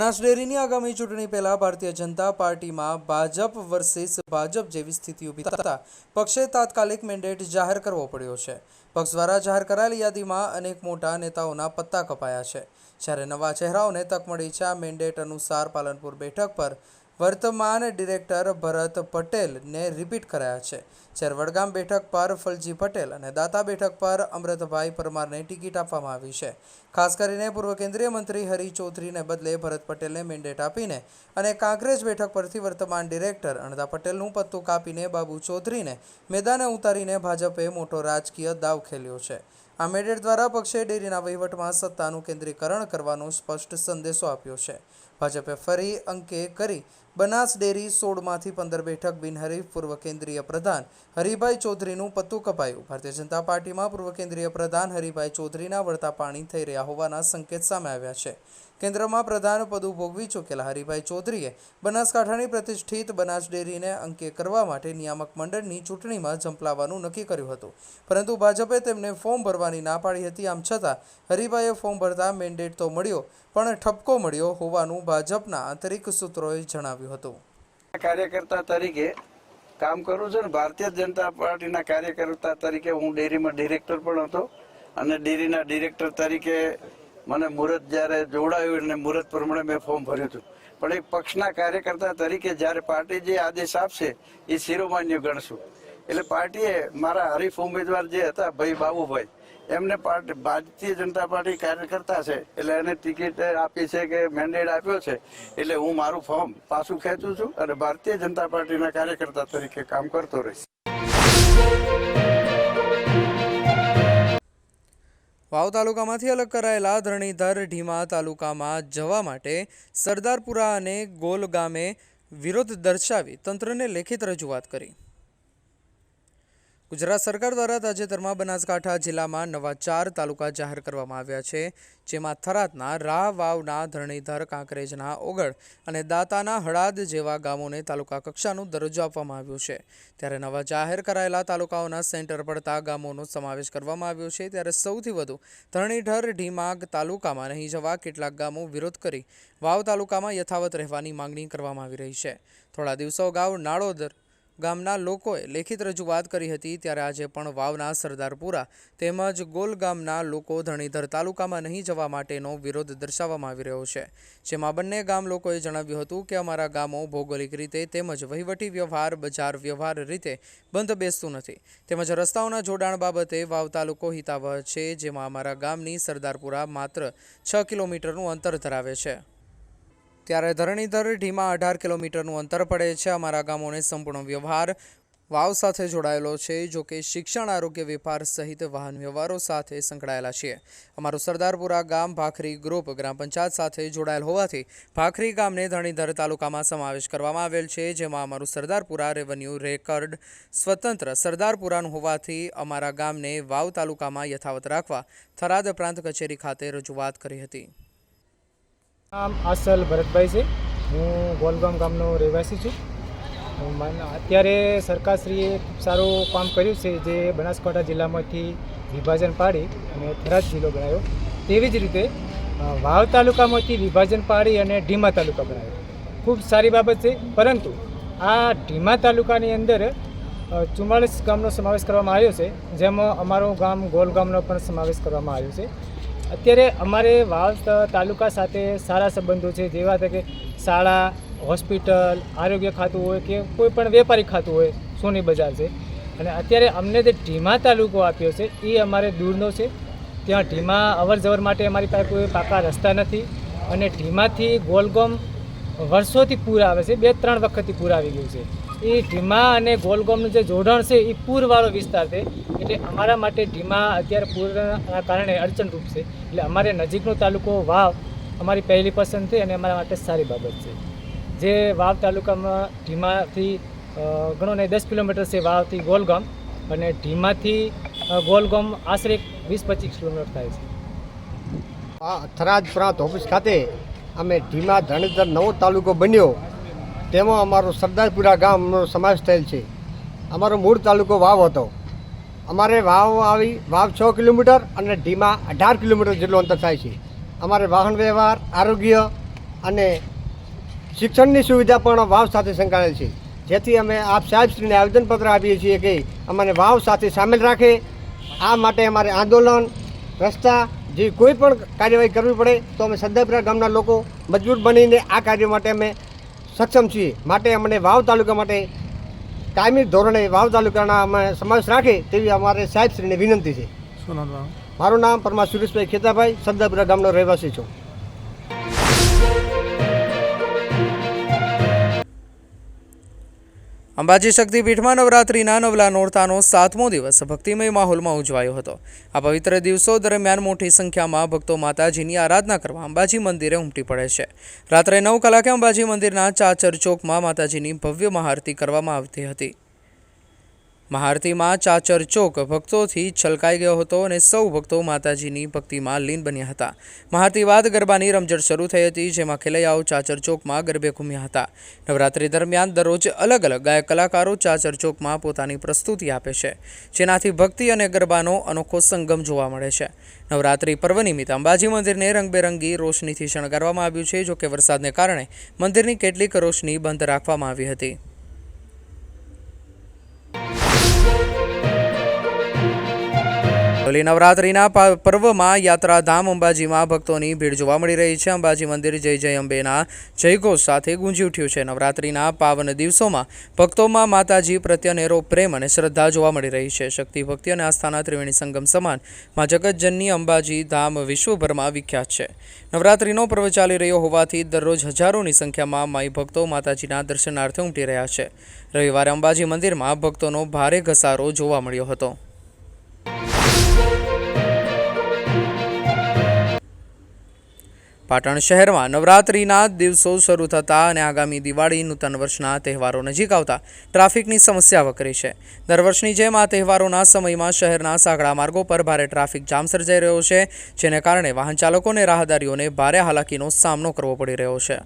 બનાસ ડેરીની આગામી ચૂંટણી પહેલા ભારતીય જનતા પાર્ટીમાં ભાજપ વર્સિસ ભાજપ જેવી સ્થિતિ ઊભી થતા પક્ષે તાત્કાલિક મેન્ડેટ જાહેર કરવો પડ્યો છે. પક્ષ દ્વારા જાહેર કરાયેલી યાદીમાં અનેક મોટા નેતાઓના પત્તા કપાયા છે. જ્યારે નવા ચહેરાઓને તક મળી છે, આ મેન્ડેટ અનુસાર પાલનપુર બેઠક પર વર્તમાન ડિરેક્ટર ભરત પટેલને રિપીટ કરાયા છે. જ્યારે વડગામ બેઠક પર ફલજી પટેલ અને દાતા બેઠક પર અમૃતભાઈ પરમારને ટિકિટ આપવામાં આવી છે. ખાસ કરીને પૂર્વ કેન્દ્રીય મંત્રી હરી ચૌધરીને બદલે ભરત પટેલને મેન્ડેટ આપીને અને કાંકરેજ બેઠક પરથી વર્તમાન ડિરેક્ટર અણદા પટેલનું પત્તું કાપીને બાબુ ચૌધરીને મેદાને ઉતારીને ભાજપે મોટો રાજકીય દાવ ખેલ્યો છે. આ મેડેટ દ્વારા પક્ષે ડેરીના વહીવટમાં સત્તાનું કેન્દ્રીકરણ કરવાનો સ્પષ્ટ સંદેશો આપ્યો છે. ભાજપે ફરી અંકે કરી બનાસ ડેરી સોળમાંથી પંદર બેઠક બિનહરીફ પૂર્વ કેન્દ્રીય પ્રધાન હરિભાઈ ચૌધરીનું પત્તું કપાયું. ભારતીય જનતા પાર્ટીમાં પૂર્વ કેન્દ્રીય પ્રધાન હરિભાઈ ચૌધરીના વળતા પાણી થઈ રહ્યા હોવાના સંકેત સામે આવ્યા છે. કેન્દ્રમાં પ્રધાન પદુ ભોગવી ચૂકેલા હરિભાઈ ચૌધરીએ બનાસકાંઠાની પ્રતિષ્ઠિત બનાસ ડેરીને અંકે કરવા માટે નિયામક મંડળની ચૂંટણીમાં ઝંપલાવવાનું નક્કી કર્યું હતું. પરંતુ ભાજપે તેમને ફોર્મ ભરવાની ના પાડી હતી. આમ છતાં હરિભાઈએ ફોર્મ ભરતા મેન્ડેટ તો મળ્યો, પણ ઠપકો મળ્યો હોવાનું ભાજપના આંતરિક સૂત્રોએ જણાવ્યું હતું. કાર્યકર્તા તરીકે કામ કરું છું ને ભારતીય જનતા પાર્ટીના કાર્યકર્તા તરીકે હું ડેરીમાં ડિરેક્ટર પણ હતો અને ડેરીના ડિરેક્ટર તરીકે મને મુહૂર્ત જ્યારે જોડાયું અને મુહૂર્ત પ્રમાણે મેં ફોર્મ ભર્યું હતું. પણ એક પક્ષના કાર્યકર્તા તરીકે જ્યારે પાર્ટી જે આદેશ આપશે, એ શિરોમાન્ય ગણશું. એટલે પાર્ટીએ મારા હરીફ ઉમેદવાર જે હતા, ભાઈ બાબુભાઈ એમને પાર્ટી, ભારતીય જનતા પાર્ટી કાર્યકર્તા છે. એટલે એને ટિકિટ આપી છે કે મેન્ડેટ આપ્યો છે. એટલે હું મારું ફોર્મ પાછું ખેંચું છું અને ભારતીય જનતા પાર્ટીના કાર્યકર્તા તરીકે કામ કરતો રહીશ. વાવ તાલુકામાંથી અલગ કરાયેલા ધરણીધર ઢીમા તાલુકામાં જવા માટે સરદારપુરા અને ગોલ ગામે વિરોધ દર્શાવી તંત્રને લેખિત રજૂઆત કરી. ગુજરાત સરકાર દ્વારા તાજેતરમાં બનાસકાંઠા જિલ્લામાં નવા ચાર તાલુકા જાહેર કરવામાં આવ્યા છે, જેમાં થરાદના રાહ વાવના ધરણીધર કાંકરેજના ઓગળ અને દાતાના હળાદ જેવા ગામોને તાલુકા કક્ષાનું દરજ્જો આપવામાં આવ્યો છે. ત્યારે નવા જાહેર કરાયેલા તાલુકાઓના સેન્ટર પડતા ગામોનો સમાવેશ કરવામાં આવ્યો છે. ત્યારે સૌથી વધુ ધરણીધર ઢીમાગ તાલુકામાં નહીં જવા કેટલાક ગામો વિરોધ કરી વાવ તાલુકામાં યથાવત રહેવાની માંગણી કરવામાં આવી રહી છે. થોડા દિવસો અગાઉ નાળોદર ગામના લોકોએ લેખિત રજૂઆત કરી હતી ત્યારે આજે પણ વાવના સરદારપુરા તેમજ ગોલ ગામના લોકો ધણીધર તાલુકામાં નહીં જવા માટેનો વિરોધ દર્શાવવામાં આવી રહ્યો છે. જેમાં બંને ગામ લોકોએ જણાવ્યું હતું કે અમારા ગામો ભૌગોલિક રીતે તેમજ વહીવટી વ્યવહાર, બજાર વ્યવહાર રીતે બંધ બેસતું નથી. તેમજ રસ્તાઓના જોડાણ બાબતે વાવ તાલુકો હિતાવહ છે, જેમાં અમારા ગામની સરદારપુરા માત્ર છ કિલોમીટરનું અંતર ધરાવે છે. ત્યારે ધરણીધર ઢીમા અઢાર કિલોમીટરનું અંતર પડે છે. અમારા ગામોને સંપૂર્ણ વ્યવહાર વાવ સાથે જોડાયેલો છે, જો કે શિક્ષણ, આરોગ્ય, વેપાર સહિત વાહન વ્યવહારો સાથે સંકળાયેલા છીએ અમારું સરદારપુરા ગામ ભાખરી ગ્રુપ ગ્રામ પંચાયત સાથે જોડાયેલ હોવાથી ભાખરી ગામને ધરણીધર તાલુકામાં સમાવેશ કરવામાં આવેલ છે, જેમાં અમારું સરદારપુરા રેવન્યુ રેકર્ડ સ્વતંત્ર સરદારપુરાનું હોવાથી અમારા ગામને વાવ તાલુકામાં યથાવત રાખવા થરાદ પ્રાંત કચેરી ખાતે રજૂઆત કરી હતી. નામ આસલ ભરતભાઈ છે. હું ગોલગામ ગામનો રહેવાસી છું. અત્યારે સરકારશ્રીએ ખૂબ સારું કામ કર્યું છે જે બનાસકાંઠા જિલ્લામાંથી વિભાજન પાડી અને થરાદ જિલ્લો બનાવ્યો. તેવી જ રીતે વાવ તાલુકામાંથી વિભાજન પાડી અને ઢીમા તાલુકા બનાવ્યો. ખૂબ સારી બાબત છે, પરંતુ આ ઢીમા તાલુકાની અંદર ચુમ્માળીસ ગામનો સમાવેશ કરવામાં આવ્યો છે. જેમાં અમારું ગામ ગોલ ગામનો પણ સમાવેશ કરવામાં આવ્યો છે. અત્યારે અમારે વાવ તાલુકા સાથે સારા સંબંધો છે જેવા કે શાળા, હોસ્પિટલ, આરોગ્ય ખાતું હોય કે કોઈ પણ વેપારી ખાતું હોય, સોની બજાર છે. અને અત્યારે અમને જે ઢીમા તાલુકો આપ્યો છે, એ અમારે દૂરનો છે. ત્યાં ઢીમા અવર જવર માટે અમારી પાસે કોઈ પાકા રસ્તા નથી અને ઢીમાથી ગોલગોમ વર્ષોથી પૂર આવે છે, બે ત્રણ વખતથી પૂર આવી ગયું છે. એ ઢીમા અને ગોલગોમનું જે જોડાણ છે એ પૂરવાળો વિસ્તાર છે. એટલે અમારા માટે ઢીમા અત્યારે પૂરના કારણે અડચણરૂપ છે. એટલે અમારે નજીકનો તાલુકો વાવ અમારી પહેલી પસંદ છે અને અમારા માટે સારી બાબત છે. જે વાવ તાલુકામાં ઢીમાથી ઘણો ને દસ કિલોમીટર છે વાવથી ગોલગામ અને ઢીમાથી ગોલગામ આશરે વીસ પચીસ કિલોમીટર થાય છે. થરાદ પ્રાંત ઓફિસ ખાતે અમે ધીમા ધરણીધર નવો તાલુકો બન્યો. તેમાં અમારો સરદારપુરા ગામનો સમાવેશ થયેલ છે. અમારો મૂળ તાલુકો વાવ હતો. અમારે વાવ આવી, વાવ છ કિલોમીટર અને ઢીમા અઢાર કિલોમીટર જેટલું અંતર થાય છે. અમારે વાહન વ્યવહાર, આરોગ્ય અને શિક્ષણની સુવિધા પણ વાવ સાથે સંકળાયેલ છે. જેથી અમે આપ સાહેબશ્રીને આવેદનપત્ર આપીએ છીએ કે અમને વાવ સાથે સામેલ રાખે. આ માટે અમારે આંદોલન, રસ્તા, જે કોઈ પણ કાર્યવાહી કરવી પડે તો અમે સરદારપુરા ગામના લોકો મજબૂત બનીને આ કાર્ય માટે અમે સક્ષમ છીએ. માટે અમને વાવ તાલુકા માટે કાયમી ધોરણે વાવ તાલુકાના અમે સમાવેશ રાખે તેવી અમારે સાહેબશ્રીને વિનંતી છે. મારું નામ પરમા સુરેશભાઈ ખેતાભાઈ સરદારપુરા ગામનો રહેવાસી છું. અંબાજી શક્તિપીઠમાં નવરાત્રિના નવલા નોરતાનો સાતમો દિવસ ભક્તિમય માહોલમાં ઉજવાયો હતો. આ પવિત્ર દિવસો દરમિયાન મોટી સંખ્યામાં ભક્તો માતાજીની આરાધના કરવા અંબાજી મંદિરે ઉમટી પડે છે. રાત્રે નવ કલાકે અંબાજી મંદિરના ચાચર ચોકમાં માતાજીની ભવ્ય મહાઆરતી કરવામાં આવતી હતી. મહાઆરતીમાં ચાચર ચોક ભક્તોથી છલકાઈ ગયો હતો અને સૌ ભક્તો માતાજીની ભક્તિમાં લીન બન્યા હતા. મહારતી બાદ ગરબાની રમઝટ શરૂ થઈ હતી, જેમાં ખેલૈયાઓ ચાચર ચોકમાં ગરબે ઘૂમ્યા હતા. નવરાત્રી દરમિયાન દરરોજ અલગ અલગ ગાયક કલાકારો ચાચર ચોકમાં પોતાની પ્રસ્તુતિ આપે છે, જેનાથી ભક્તિ અને ગરબાનો અનોખો સંગમ જોવા મળે છે. નવરાત્રી પર્વ નિમિત્તે અંબાજી મંદિરને રંગબેરંગી રોશનીથી શણગારવામાં આવ્યું છે, જોકે વરસાદને કારણે મંદિરની કેટલીક રોશની બંધ રાખવામાં આવી હતી. હોલી નવરાત્રિના પર્વમાં યાત્રાધામ અંબાજીમાં ભક્તોની ભીડ જોવા મળી રહી છે. અંબાજી મંદિર જય જય અંબેના જયઘોષ સાથે ગુંજી ઉઠ્યું છે. નવરાત્રિના પાવન દિવસોમાં ભક્તોમાં માતાજી પ્રત્યેનેરો પ્રેમ અને શ્રદ્ધા જોવા મળી રહી છે. શક્તિ ભક્તિ અને આસ્થાના ત્રિવેણી સંગમ સમાનમાં જગતજનની અંબાજી ધામ વિશ્વભરમાં વિખ્યાત છે. નવરાત્રિનો પર્વ ચાલી રહ્યો હોવાથી દરરોજ હજારોની સંખ્યામાં માઈ ભક્તો માતાજીના દર્શનાર્થે ઉમટી રહ્યા છે. રવિવારે અંબાજી મંદિરમાં ભક્તોનો ભારે ઘસારો જોવા મળ્યો હતો. પાટણ શહેરમાં નવરાત્રિના દિવસો શરૂ થતાં અને આગામી દિવાળી નૂતન વર્ષના તહેવારો નજીક આવતા ટ્રાફિકની સમસ્યા વકરી છે. દર વર્ષની જેમ આ તહેવારોના સમયમાં શહેરના સાંકડા માર્ગો પર ભારે ટ્રાફિક જામ સર્જાઈ રહ્યો છે, જેને કારણે વાહન ચાલકો અને રાહદારીઓને ભારે હાલાકીનો સામનો કરવો પડી રહ્યો છે.